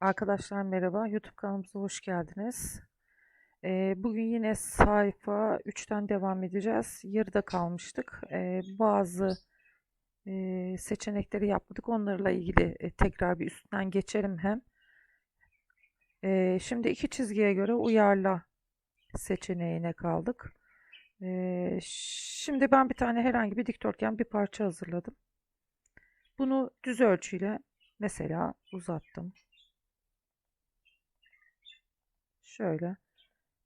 Arkadaşlar merhaba, YouTube kanalımıza hoş geldiniz. Ee, bugün yine sayfa 3'ten devam edeceğiz. Yarıda kalmıştık. Ee, bazı e, seçenekleri yapmadık. Onlarla ilgili e, tekrar bir üstünden geçelim hem. Ee, şimdi iki çizgiye göre uyarla seçeneğine kaldık. Ee, şimdi ben bir tane herhangi bir dikdörtgen bir parça hazırladım. Bunu düz ölçüyle mesela uzattım. Şöyle.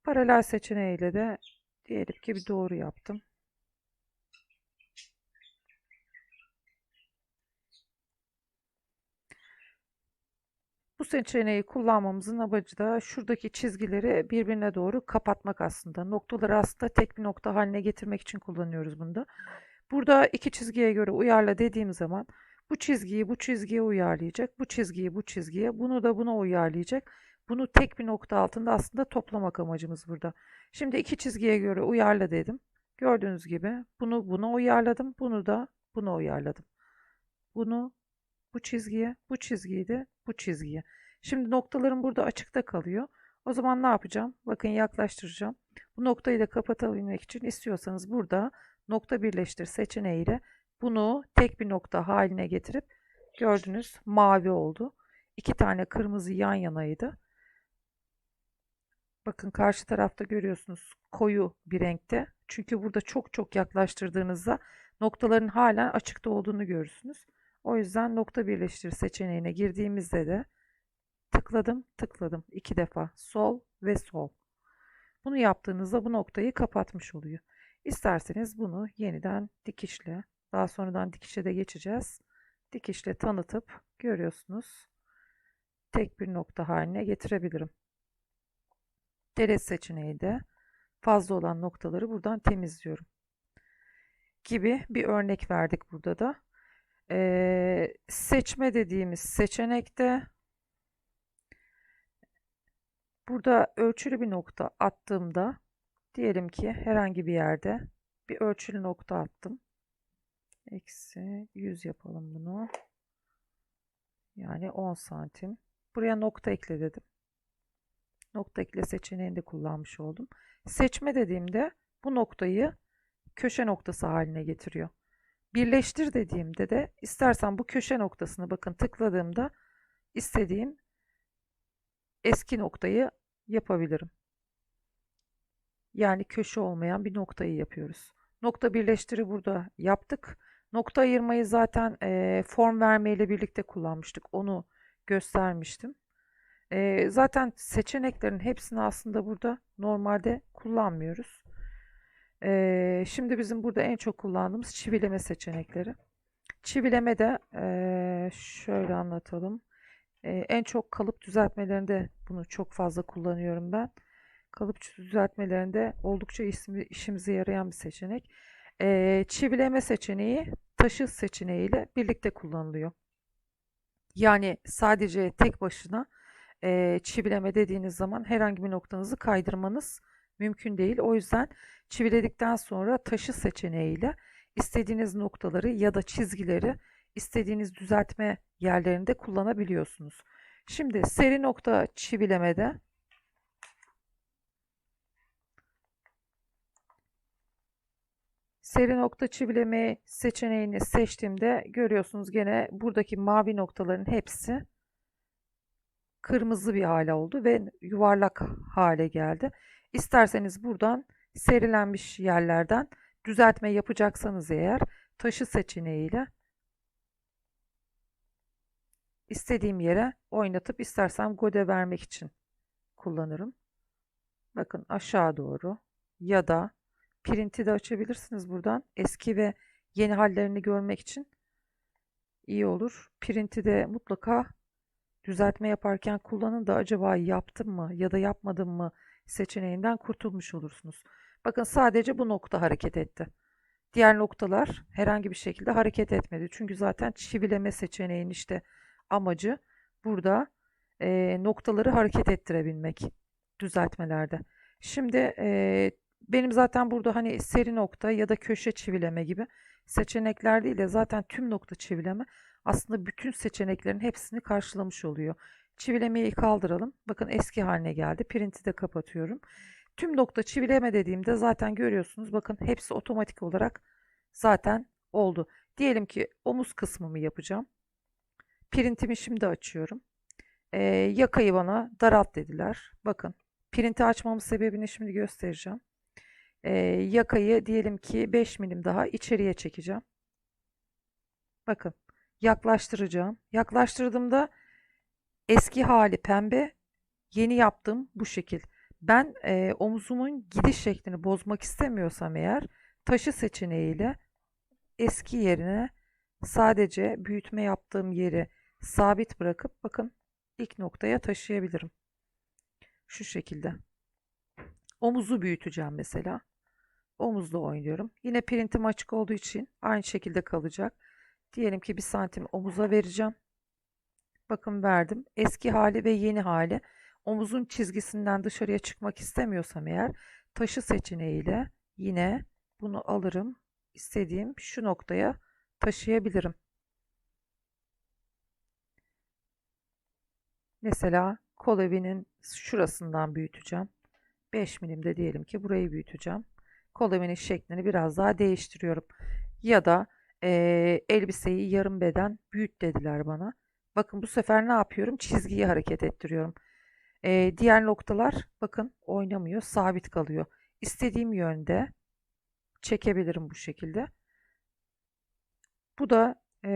Paralel seçeneğiyle de diyelim ki bir doğru yaptım. Bu seçeneği kullanmamızın amacı da şuradaki çizgileri birbirine doğru kapatmak aslında. Noktaları aslında tek bir nokta haline getirmek için kullanıyoruz bunda. Burada iki çizgiye göre uyarla dediğim zaman bu çizgiyi bu çizgiye uyarlayacak, bu çizgiyi bu çizgiye, bunu da buna uyarlayacak. Bunu tek bir nokta altında aslında toplamak amacımız burada. Şimdi iki çizgiye göre uyarla dedim. Gördüğünüz gibi bunu buna uyarladım. Bunu da buna uyarladım. Bunu bu çizgiye, bu çizgiyi de bu çizgiye. Şimdi noktalarım burada açıkta kalıyor. O zaman ne yapacağım? Bakın yaklaştıracağım. Bu noktayı da kapatabilmek için istiyorsanız burada nokta birleştir seçeneğiyle bunu tek bir nokta haline getirip gördünüz mavi oldu. İki tane kırmızı yan yanaydı. Bakın karşı tarafta görüyorsunuz koyu bir renkte. Çünkü burada çok çok yaklaştırdığınızda noktaların halen açıkta olduğunu görürsünüz. O yüzden nokta birleştir seçeneğine girdiğimizde de tıkladım tıkladım iki defa sol ve sol. Bunu yaptığınızda bu noktayı kapatmış oluyor. İsterseniz bunu yeniden dikişle daha sonradan dikişe de geçeceğiz. Dikişle tanıtıp görüyorsunuz tek bir nokta haline getirebilirim. Deret seçeneği de fazla olan noktaları buradan temizliyorum. Gibi bir örnek verdik burada da. Ee, seçme dediğimiz seçenekte burada ölçülü bir nokta attığımda diyelim ki herhangi bir yerde bir ölçülü nokta attım. Eksi 100 yapalım bunu. Yani 10 santim. Buraya nokta ekle dedim. Nokta ekle seçeneğini kullanmış oldum. Seçme dediğimde bu noktayı köşe noktası haline getiriyor. Birleştir dediğimde de istersen bu köşe noktasını bakın tıkladığımda istediğim eski noktayı yapabilirim. Yani köşe olmayan bir noktayı yapıyoruz. Nokta birleştiri burada yaptık. Nokta ayırmayı zaten e, form vermeyle birlikte kullanmıştık. Onu göstermiştim. E, zaten seçeneklerin hepsini aslında burada normalde kullanmıyoruz. E, şimdi bizim burada en çok kullandığımız çivileme seçenekleri. Çivileme de e, şöyle anlatalım. E, en çok kalıp düzeltmelerinde bunu çok fazla kullanıyorum ben. Kalıp düzeltmelerinde oldukça işimize yarayan bir seçenek. E, çivileme seçeneği taşı seçeneğiyle birlikte kullanılıyor. Yani sadece tek başına e, çivileme dediğiniz zaman herhangi bir noktanızı kaydırmanız mümkün değil. O yüzden çiviledikten sonra taşı seçeneğiyle istediğiniz noktaları ya da çizgileri istediğiniz düzeltme yerlerinde kullanabiliyorsunuz. Şimdi seri nokta çivilemede Seri nokta çivileme seçeneğini seçtiğimde görüyorsunuz gene buradaki mavi noktaların hepsi kırmızı bir hale oldu ve yuvarlak hale geldi. İsterseniz buradan serilenmiş yerlerden düzeltme yapacaksanız eğer taşı seçeneğiyle istediğim yere oynatıp istersem gode vermek için kullanırım. Bakın aşağı doğru ya da Print'i de açabilirsiniz buradan. Eski ve yeni hallerini görmek için iyi olur. Print'i de mutlaka düzeltme yaparken kullanın da acaba yaptım mı ya da yapmadım mı seçeneğinden kurtulmuş olursunuz. Bakın sadece bu nokta hareket etti. Diğer noktalar herhangi bir şekilde hareket etmedi. Çünkü zaten çivileme seçeneğinin işte amacı burada e, noktaları hareket ettirebilmek düzeltmelerde. Şimdi e, benim zaten burada hani seri nokta ya da köşe çivileme gibi seçenekler değil de zaten tüm nokta çivileme aslında bütün seçeneklerin hepsini karşılamış oluyor. Çivilemeyi kaldıralım. Bakın eski haline geldi. Print'i de kapatıyorum. Tüm nokta çivileme dediğimde zaten görüyorsunuz. Bakın hepsi otomatik olarak zaten oldu. Diyelim ki omuz kısmımı yapacağım. Printimi şimdi açıyorum. Ee, yakayı bana daralt dediler. Bakın printi açmamın sebebini şimdi göstereceğim. Ee, yakayı diyelim ki 5 milim daha içeriye çekeceğim. Bakın yaklaştıracağım. Yaklaştırdığımda eski hali pembe, yeni yaptığım bu şekil. Ben e, omuzumun gidiş şeklini bozmak istemiyorsam eğer taşı seçeneğiyle eski yerine sadece büyütme yaptığım yeri sabit bırakıp bakın ilk noktaya taşıyabilirim. Şu şekilde. Omuzu büyüteceğim mesela. Omuzla oynuyorum. Yine printim açık olduğu için aynı şekilde kalacak. Diyelim ki bir santim omuza vereceğim. Bakın verdim. Eski hali ve yeni hali. Omuzun çizgisinden dışarıya çıkmak istemiyorsam eğer taşı seçeneğiyle yine bunu alırım. İstediğim şu noktaya taşıyabilirim. Mesela kol evinin şurasından büyüteceğim. 5 milimde diyelim ki burayı büyüteceğim. Kol evinin şeklini biraz daha değiştiriyorum. Ya da e, elbiseyi yarım beden büyüt dediler bana. Bakın bu sefer ne yapıyorum? Çizgiyi hareket ettiriyorum. E, diğer noktalar bakın oynamıyor, sabit kalıyor. İstediğim yönde çekebilirim bu şekilde. Bu da e,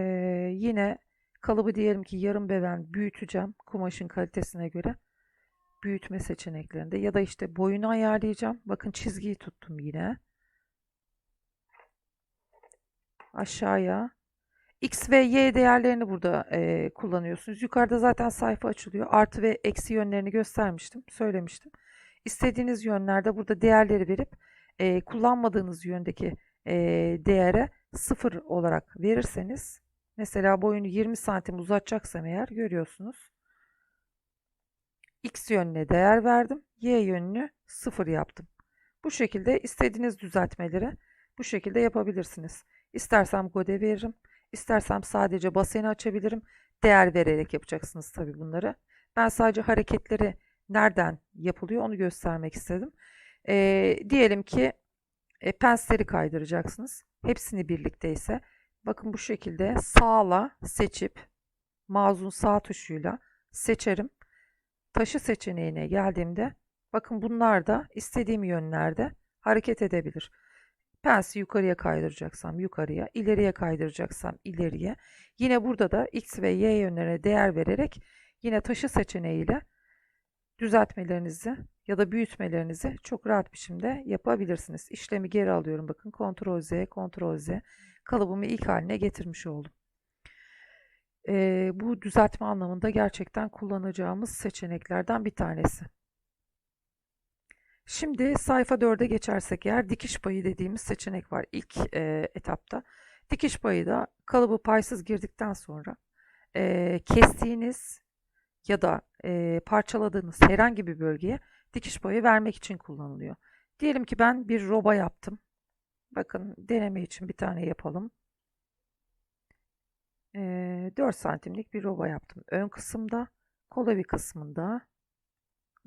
yine kalıbı diyelim ki yarım beden büyüteceğim kumaşın kalitesine göre büyütme seçeneklerinde ya da işte boyunu ayarlayacağım. Bakın çizgiyi tuttum yine. Aşağıya. X ve Y değerlerini burada e, kullanıyorsunuz. Yukarıda zaten sayfa açılıyor. Artı ve eksi yönlerini göstermiştim. Söylemiştim. İstediğiniz yönlerde burada değerleri verip e, kullanmadığınız yöndeki e, değere sıfır olarak verirseniz mesela boyunu 20 santim uzatacaksam eğer görüyorsunuz. X yönüne değer verdim. Y yönünü sıfır yaptım. Bu şekilde istediğiniz düzeltmeleri bu şekilde yapabilirsiniz. İstersem gode veririm. İstersem sadece baseni açabilirim. Değer vererek yapacaksınız tabii bunları. Ben sadece hareketleri nereden yapılıyor onu göstermek istedim. E, diyelim ki e, pensleri kaydıracaksınız. Hepsini birlikte ise bakın bu şekilde sağla seçip mazun sağ tuşuyla seçerim. Taşı seçeneğine geldiğimde bakın bunlar da istediğim yönlerde hareket edebilir. Pensi yukarıya kaydıracaksam yukarıya, ileriye kaydıracaksam ileriye. Yine burada da x ve y yönlerine değer vererek yine taşı seçeneğiyle düzeltmelerinizi ya da büyütmelerinizi çok rahat biçimde yapabilirsiniz. İşlemi geri alıyorum. Bakın Ctrl Z, Ctrl Z kalıbımı ilk haline getirmiş oldum. Ee, bu düzeltme anlamında gerçekten kullanacağımız seçeneklerden bir tanesi. Şimdi sayfa 4'e geçersek eğer dikiş payı dediğimiz seçenek var ilk e, etapta. Dikiş payı da kalıbı paysız girdikten sonra e, kestiğiniz ya da e, parçaladığınız herhangi bir bölgeye dikiş payı vermek için kullanılıyor. Diyelim ki ben bir roba yaptım. Bakın deneme için bir tane yapalım. E, 4 santimlik bir roba yaptım. Ön kısımda, kolavi kısmında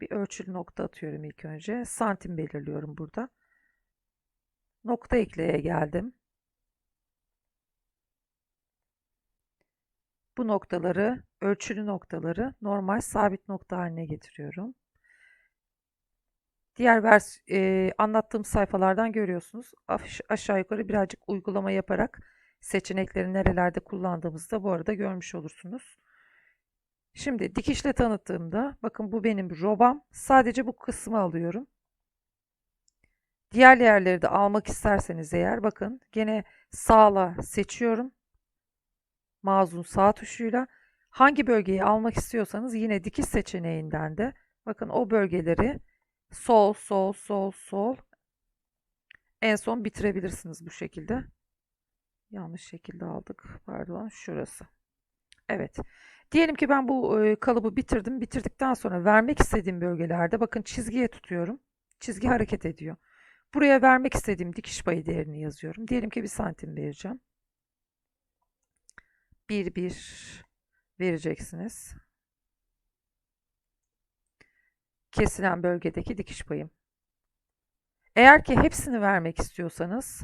bir ölçülü nokta atıyorum ilk önce. Santim belirliyorum burada. Nokta ekleye geldim. Bu noktaları, ölçülü noktaları normal sabit nokta haline getiriyorum. Diğer vers e, anlattığım sayfalardan görüyorsunuz. Aş aşağı yukarı birazcık uygulama yaparak seçenekleri nerelerde kullandığımızı da bu arada görmüş olursunuz. Şimdi dikişle tanıttığımda bakın bu benim robam. Sadece bu kısmı alıyorum. Diğer yerleri de almak isterseniz eğer bakın gene sağla seçiyorum. Mazun sağ tuşuyla. Hangi bölgeyi almak istiyorsanız yine dikiş seçeneğinden de bakın o bölgeleri sol sol sol sol en son bitirebilirsiniz bu şekilde. Yanlış şekilde aldık. Pardon şurası. Evet. Diyelim ki ben bu kalıbı bitirdim. Bitirdikten sonra vermek istediğim bölgelerde bakın çizgiye tutuyorum. Çizgi hareket ediyor. Buraya vermek istediğim dikiş payı değerini yazıyorum. Diyelim ki bir santim vereceğim. 1 1 vereceksiniz. kesilen bölgedeki dikiş payım. Eğer ki hepsini vermek istiyorsanız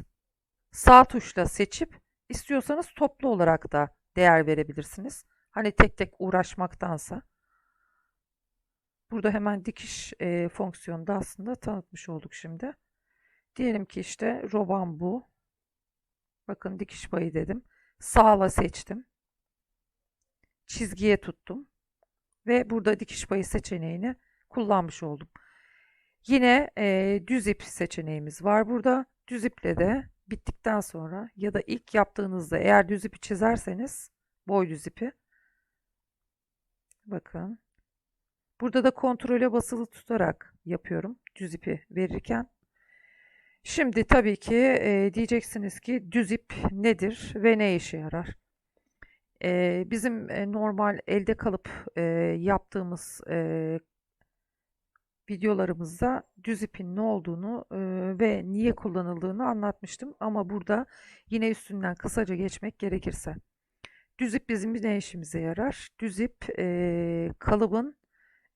sağ tuşla seçip istiyorsanız toplu olarak da değer verebilirsiniz. Hani tek tek uğraşmaktansa. Burada hemen dikiş e, fonksiyonu da aslında tanıtmış olduk şimdi. Diyelim ki işte roban bu. Bakın dikiş payı dedim. Sağla seçtim. Çizgiye tuttum. Ve burada dikiş payı seçeneğini kullanmış oldum. Yine e, düz ip seçeneğimiz var burada. Düz iple de bittikten sonra ya da ilk yaptığınızda eğer düz ipi çizerseniz boy düz ipi bakın burada da kontrole basılı tutarak yapıyorum düz ipi verirken. Şimdi tabii ki e, diyeceksiniz ki düz ip nedir ve ne işe yarar? E, bizim e, normal elde kalıp e, yaptığımız e, videolarımızda düz ipin ne olduğunu e, ve niye kullanıldığını anlatmıştım. Ama burada yine üstünden kısaca geçmek gerekirse. Düz ip bizim ne işimize yarar? Düz ip e, kalıbın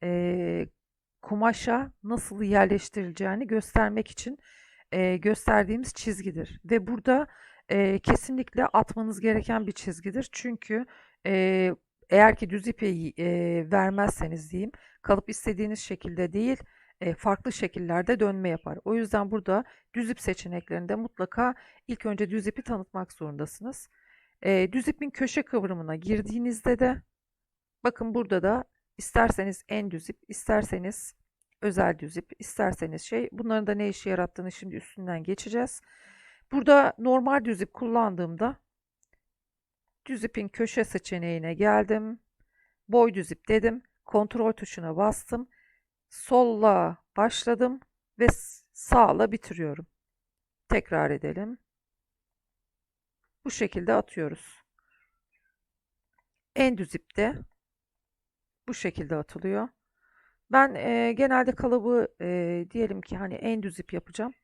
e, kumaşa nasıl yerleştirileceğini göstermek için e, gösterdiğimiz çizgidir. Ve burada e, kesinlikle atmanız gereken bir çizgidir. Çünkü e, eğer ki düz ipi e, vermezseniz diyeyim kalıp istediğiniz şekilde değil e, farklı şekillerde dönme yapar. O yüzden burada düz ip seçeneklerinde mutlaka ilk önce düz ipi tanıtmak zorundasınız. E, düz ipin köşe kıvrımına girdiğinizde de bakın burada da isterseniz en düz ip isterseniz özel düz ip isterseniz şey bunların da ne işe yarattığını şimdi üstünden geçeceğiz. Burada normal düz ip kullandığımda düz ipin köşe seçeneğine geldim. Boy düz ip dedim. Kontrol tuşuna bastım. Solla başladım ve sağla bitiriyorum. Tekrar edelim. Bu şekilde atıyoruz. En düz ipte bu şekilde atılıyor. Ben e, genelde kalıbı e, diyelim ki hani en düz ip yapacağım.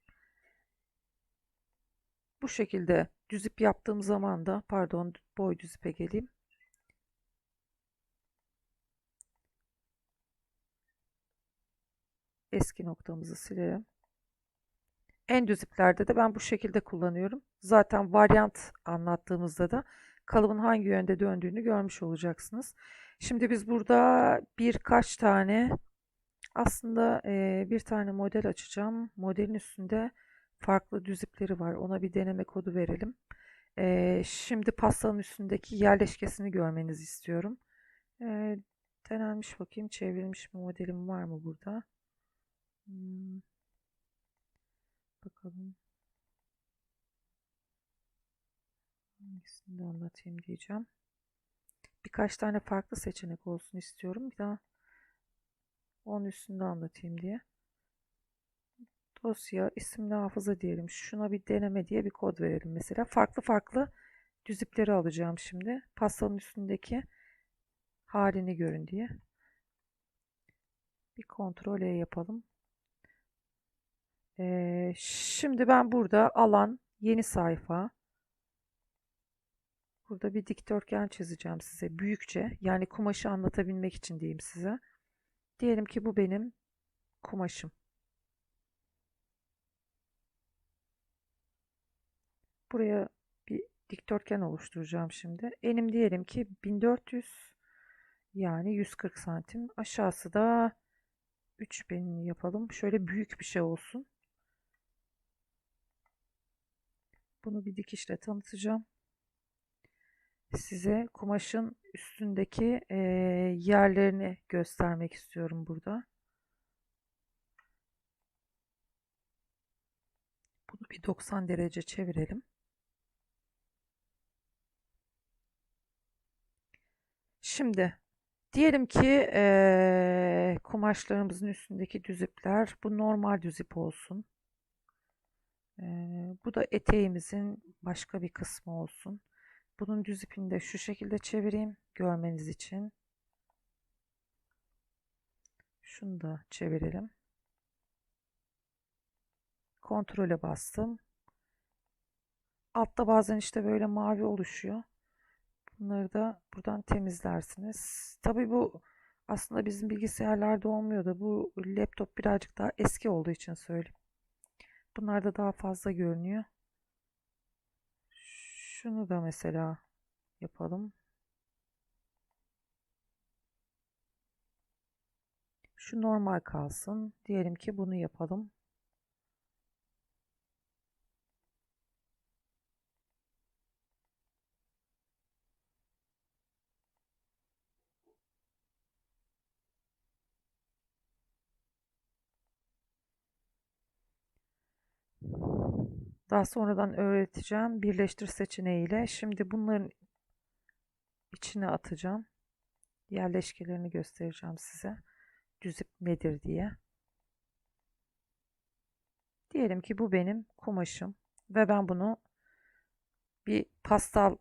Bu şekilde düz ip yaptığım zaman da pardon boy düz ipe geleyim. Eski noktamızı silelim. En düz iplerde de ben bu şekilde kullanıyorum. Zaten varyant anlattığımızda da kalıbın hangi yönde döndüğünü görmüş olacaksınız. Şimdi biz burada birkaç tane aslında bir tane model açacağım. Modelin üstünde farklı düz ipleri var. Ona bir deneme kodu verelim. Şimdi pastanın üstündeki yerleşkesini görmenizi istiyorum. E, denenmiş bakayım çevrilmiş bir modelim var mı burada? Hmm. Bakalım. Hangisini de anlatayım diyeceğim. Birkaç tane farklı seçenek olsun istiyorum. Bir daha onun üstünde anlatayım diye. Dosya, isimli hafıza diyelim. Şuna bir deneme diye bir kod verelim mesela. Farklı farklı düz ipleri alacağım şimdi. Pastanın üstündeki halini görün diye. Bir kontrol E yapalım. Ee, şimdi ben burada alan, yeni sayfa. Burada bir dikdörtgen çizeceğim size büyükçe. Yani kumaşı anlatabilmek için diyeyim size. Diyelim ki bu benim kumaşım. Buraya bir dikdörtgen oluşturacağım şimdi. Enim diyelim ki 1400 yani 140 santim. Aşağısı da 3000 yapalım. Şöyle büyük bir şey olsun. Bunu bir dikişle tanıtacağım. Size kumaşın üstündeki e, yerlerini göstermek istiyorum burada. Bunu bir 90 derece çevirelim. Şimdi diyelim ki e, kumaşlarımızın üstündeki düz ipler bu normal düz ip olsun. Bu da eteğimizin başka bir kısmı olsun. Bunun düz ipini de şu şekilde çevireyim görmeniz için. Şunu da çevirelim. Kontrole bastım. Altta bazen işte böyle mavi oluşuyor. Bunları da buradan temizlersiniz. Tabi bu Aslında bizim bilgisayarlarda olmuyor da bu laptop birazcık daha eski olduğu için söyleyeyim. Bunlarda daha fazla görünüyor. Şunu da mesela yapalım. Şu normal kalsın. Diyelim ki bunu yapalım. Daha sonradan öğreteceğim birleştir seçeneğiyle. Şimdi bunların içine atacağım. Yerleşkelerini göstereceğim size. Düzip nedir diye. Diyelim ki bu benim kumaşım ve ben bunu bir pastal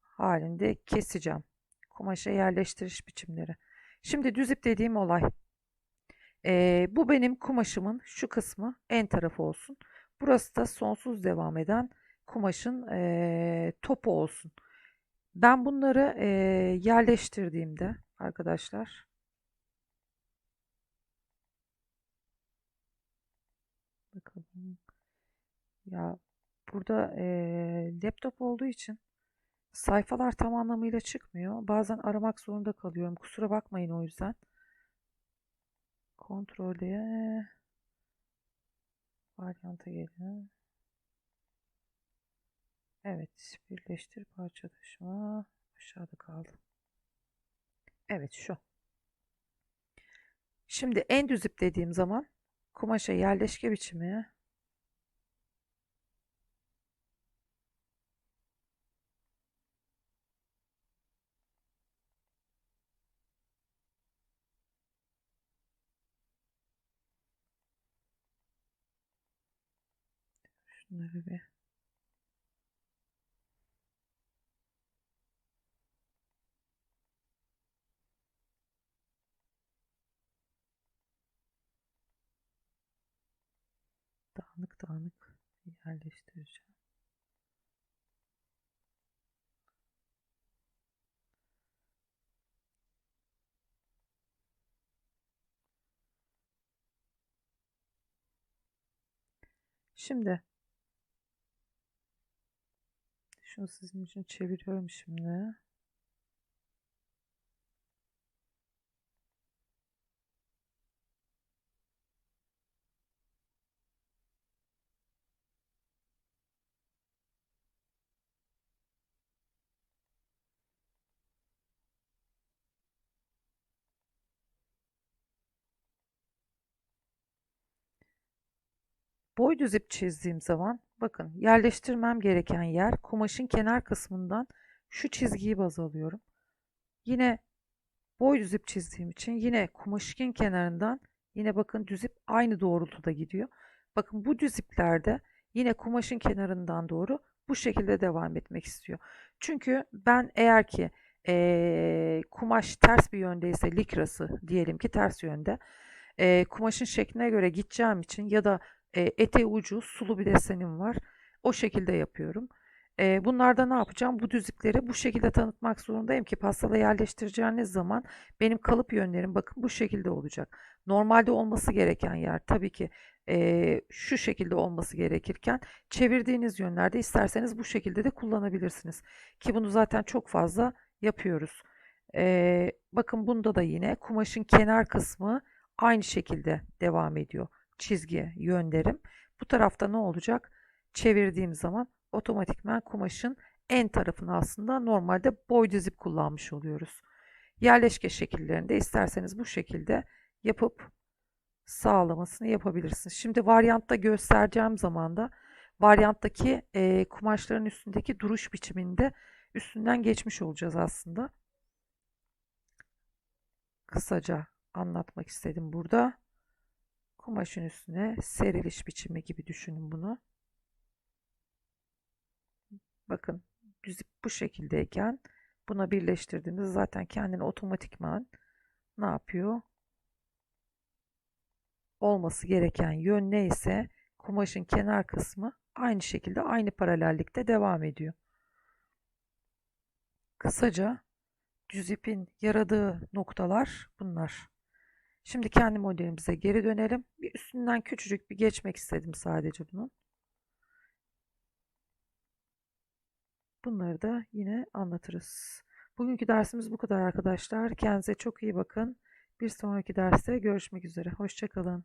halinde keseceğim. Kumaşa yerleştiriş biçimleri. Şimdi düzip dediğim olay. Ee, bu benim kumaşımın şu kısmı en tarafı olsun. Burası da sonsuz devam eden kumaşın e, topu olsun. Ben bunları e, yerleştirdiğimde arkadaşlar bakalım ya burada e, laptop olduğu için sayfalar tam anlamıyla çıkmıyor. Bazen aramak zorunda kalıyorum. Kusura bakmayın o yüzden. Kontrole Varyanta gelin. Evet, birleştir parça taşıma aşağıda kaldı. Evet şu. Şimdi en düzip dediğim zaman kumaşa yerleşke biçimi Şunları bir dağınık dağınık yerleştireceğim. Şimdi şunu sizin için çeviriyorum şimdi. Boy düzip çizdiğim zaman bakın yerleştirmem gereken yer kumaşın kenar kısmından şu çizgiyi baz alıyorum. Yine boy düzip çizdiğim için yine kumaşın kenarından yine bakın düzip aynı doğrultuda gidiyor. Bakın bu düziplerde yine kumaşın kenarından doğru bu şekilde devam etmek istiyor. Çünkü ben eğer ki e, kumaş ters bir yöndeyse likrası diyelim ki ters yönde e, kumaşın şekline göre gideceğim için ya da e, eteği ucu sulu bir desenim var. O şekilde yapıyorum. E, bunlarda ne yapacağım? Bu düzükleri bu şekilde tanıtmak zorundayım ki pastala yerleştireceğiniz zaman benim kalıp yönlerim bakın bu şekilde olacak. Normalde olması gereken yer tabii ki e, şu şekilde olması gerekirken çevirdiğiniz yönlerde isterseniz bu şekilde de kullanabilirsiniz. Ki bunu zaten çok fazla yapıyoruz. E, bakın bunda da yine kumaşın kenar kısmı aynı şekilde devam ediyor çizgi yönlerim. Bu tarafta ne olacak? Çevirdiğim zaman otomatikman kumaşın en tarafını aslında normalde boy dizip kullanmış oluyoruz. Yerleşke şekillerinde isterseniz bu şekilde yapıp sağlamasını yapabilirsiniz. Şimdi varyantta göstereceğim zaman da varyanttaki e, kumaşların üstündeki duruş biçiminde üstünden geçmiş olacağız aslında. Kısaca anlatmak istedim burada kumaşın üstüne seriliş biçimi gibi düşünün bunu. Bakın düzip bu şekildeyken buna birleştirdiğimizde zaten kendini otomatikman ne yapıyor? Olması gereken yön neyse kumaşın kenar kısmı aynı şekilde aynı paralellikte devam ediyor. Kısaca düz ipin yaradığı noktalar bunlar. Şimdi kendi modelimize geri dönelim. Bir üstünden küçücük bir geçmek istedim sadece bunun. Bunları da yine anlatırız. Bugünkü dersimiz bu kadar arkadaşlar. Kendinize çok iyi bakın. Bir sonraki derste görüşmek üzere. Hoşçakalın.